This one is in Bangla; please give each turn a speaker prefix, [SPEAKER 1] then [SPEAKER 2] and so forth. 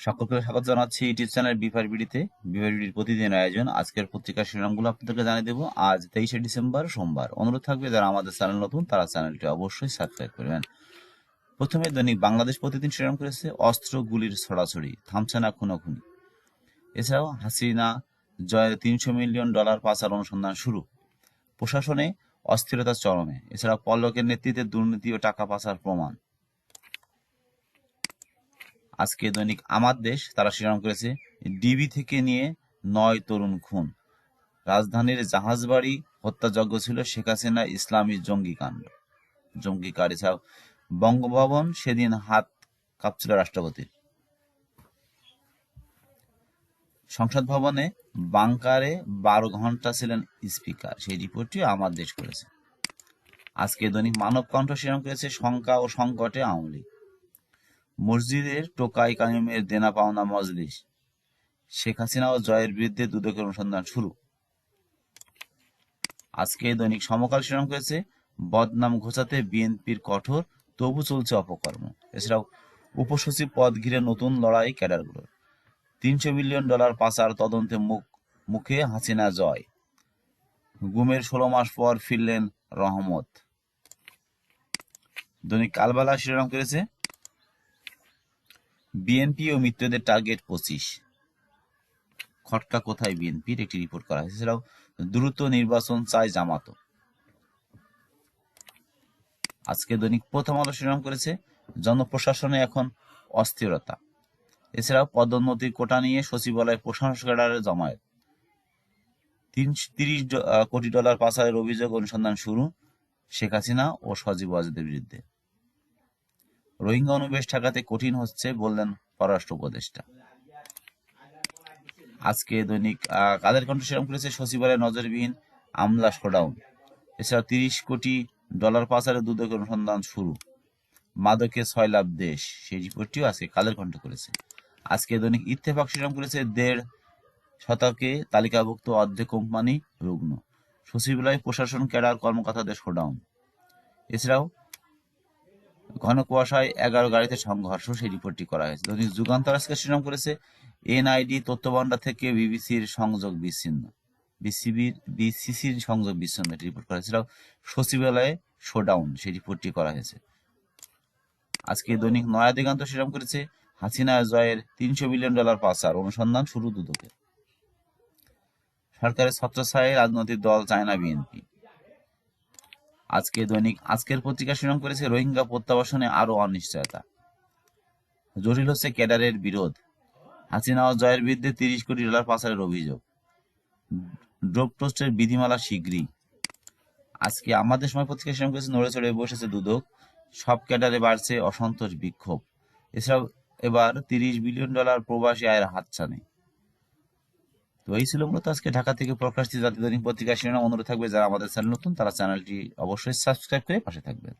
[SPEAKER 1] সকলকে স্বাগত জানাচ্ছি ইউটিউব চ্যানেল বিফার বিডিতে। বিফার বিডির প্রতিদিন আয়োজন, আজকের পত্রিকার শিরোনামগুলো আপনাদেরকে জানিয়ে দেবো। আজ তেইশে ডিসেম্বর, সোমবার। অনুরোধ থাকবে, যারা আমাদের চ্যানেল নতুন, তারা চ্যানেলটি অবশ্যই সাবস্ক্রাইব করবেন। প্রথমে দৈনিক বাংলাদেশ প্রতিদিন শিরোনাম করেছে, অস্ত্র গুলির ছড়াছড়ি, থামছে না খুনোখুনি। এছাড়াও হাসিনা জয়ের তিনশো মিলিয়ন ডলার পাচার অনুসন্ধান শুরু। প্রশাসনে অস্থিরতা চরমে। এছাড়া পল্লকের নেতৃত্বে দুর্নীতি ও টাকা পাচার প্রমাণ। আজকে দৈনিক আমার দেশ, তারা শিরোনাম করেছে, ডিবি থেকে নিয়ে নয় তরুণ খুন। রাজধানীর জাহাজবাড়ি হত্যাযজ্ঞ ছিল শেখ হাসিনা ইসলামী জঙ্গি কাণ্ড। জঙ্গি কার্ড এছাড়াও বঙ্গভবন সেদিন হাত কাঁপছিল রাষ্ট্রপতির। সংসদ ভবনে বাংকারে বারো ঘণ্টা ছিলেন স্পিকার, সেই রিপোর্টটি আমার দেশ করেছে। আজকে দৈনিক মানব কণ্ঠ শিরোনাম করেছে, শঙ্কা ও সংকটে আওয়ামী লীগ। মসজিদের টোকাই কায়ুমের দেনা পাওনা মজলিস। শেখ হাসিনা ও জয়ের বিরুদ্ধে দুদকের অনুসন্ধান শুরু। আজকে দৈনিক সমকাল শিরোনাম করেছে বদনাম ঘোচাতে বিএনপির কঠোর, তবু চলছে অপকর্ম। এছাড়াও উপসচিব পদ ঘিরে নতুন লড়াই ক্যাডারগুলোর। তিনশো মিলিয়ন ডলার পাচার তদন্তে মুখ, মুখে হাসিনা জয়। গুমের ষোলো মাস পর ফিরলেন রহমত। দৈনিক কালবালা শিরোনাম করেছে বিএনপি ও মিত্রদের টার্গেট পঁচিশ। খটকা কোথায় বিএনপির? একটি রিপোর্ট করা হয়েছে। এছাড়াও, দ্রুত নির্বাচন চায় জামাত। আজকে দৈনিক প্রথম আলো শিরোনাম করেছে, জনপ্রশাসনে এখন অস্থিরতা। এছাড়াও, পদোন্নতির কোটা নিয়ে সচিবালয় প্রশাসন জমায়েত। জমায়েত তিরিশ কোটি ডলার পাচারের অভিযোগ অনুসন্ধান শুরু, শেখ হাসিনা ও সজীব ওয়াজেদের বিরুদ্ধে। রোহিঙ্গা অনুবেশ ঠেকাতে কঠিন হচ্ছে বললেন পররাষ্ট্র উপদেষ্টা। আজকে দৈনিক কাদের কণ্ঠ সেরম করেছে? সচিবালয় নজরবিহীন আমলা শোডাউন। এছাড়া তিরিশ কোটি ডলার পাচারের দুদক অনুসন্ধান শুরু। মাদকে ছয় লাভ দেশ। সেই রিপোর্টটিও আজকে কালের কণ্ঠ করেছে? আজকে দৈনিক ইত্তেফাক শিরোনাম করেছে, দেড় শতকে তালিকাভুক্ত অর্ধেক কোম্পানি রুগ্ন। সচিবালয় প্রশাসন, ক্যাডার, কর্মকর্তাদের শোডাউন। এছাড়াও ঘন কুয়াশায় এগারো গাড়িতে সংঘর্ষ, সেই রিপোর্টটি করা হয়েছে। দৈনিক যুগান্তর আজকে শিরোনাম করেছে, এনআইডি তথ্যভান্ডার থেকে বিবিসির সংযোগ বিচ্ছিন্ন। বিসিবির বিসিসির সংযোগ বিচ্ছিন্ন, এটি রিপোর্ট করা হয়েছিল সচিবালয়ে শোডাউন, সেই রিপোর্টটি করা হয়েছে। আজকে দৈনিক নয়া দিগান্ত শিরোনাম করেছে, হাসিনা জয়ের তিনশো মিলিয়ন ডলার পাচার, অনুসন্ধান শুরু দুদকে। সরকারের ছত্রছায়ায় রাজনৈতিক দল চায় না বিএনপি। আজকে দৈনিক, আজকের পত্রিকা শিরোনাম করেছে রোহিঙ্গা প্রত্যাবাসনে আরও অনিশ্চয়তা। জটিল হচ্ছে ক্যাডারের বিরোধ। হাসিনা ও জয়ের বিরুদ্ধে তিরিশ কোটি ডলার পাচারের অভিযোগ। ড্রপ টোস্টের বিধিমালা শীঘ্রই আজকে আমাদের সময় পত্রিকা শিরোনাম করেছে নড়ে চড়ে বসেছে দুদক। সব ক্যাডারে বাড়ছে অসন্তোষ বিক্ষোভ। এছাড়াও এবার তিরিশ বিলিয়ন ডলার প্রবাসী আয়ের হাতছানি। তো এই ছিল মূলত আজকে ঢাকা থেকে প্রকাশিত জাতীয় দৈনিক পত্রিকা শিরোনাম। অনুরোধ থাকবে, যারা আমাদের চ্যানেল নতুন, তারা চ্যানেলটি অবশ্যই সাবস্ক্রাইব করে পাশে থাকবেন।